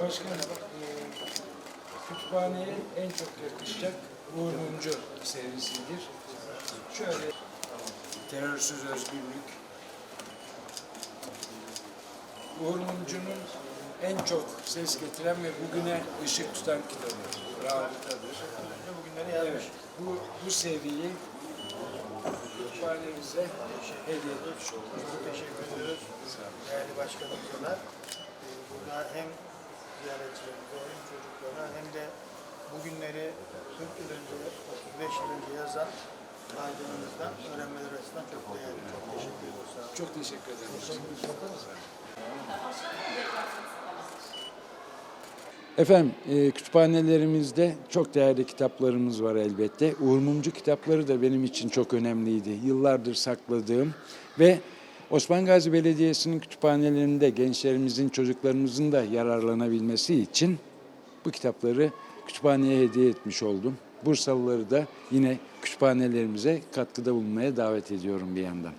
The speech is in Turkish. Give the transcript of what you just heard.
Başkanım, e, kütüphaneye en çok yakışacak Uğur Mumcu serisidir. Şöyle terörsüz özgürlük. Uğur Mumcu'nun en çok ses getiren ve bugüne ışık tutan kitabı. Rabıtadır. Evet, bu, bu seriyi kütüphanemize hediye etmiş olduk. Teşekkür ediyoruz. Değerli başkanımıza da. Ee, Burada hem ziyaretçilerimize hem çocuklara hem de bugünleri 40 yıl önce, 35 yıl önce yazan aydınımızdan öğrenmeler açısından çok değerli. Çok teşekkür ediyoruz. Çok teşekkür ederim. Efendim, e, kütüphanelerimizde çok değerli kitaplarımız var elbette. Uğur Mumcu kitapları da benim için çok önemliydi. Yıllardır sakladığım ve Osman Gazi Belediyesi'nin kütüphanelerinde gençlerimizin, çocuklarımızın da yararlanabilmesi için bu kitapları kütüphaneye hediye etmiş oldum. Bursalıları da yine kütüphanelerimize katkıda bulunmaya davet ediyorum bir yandan.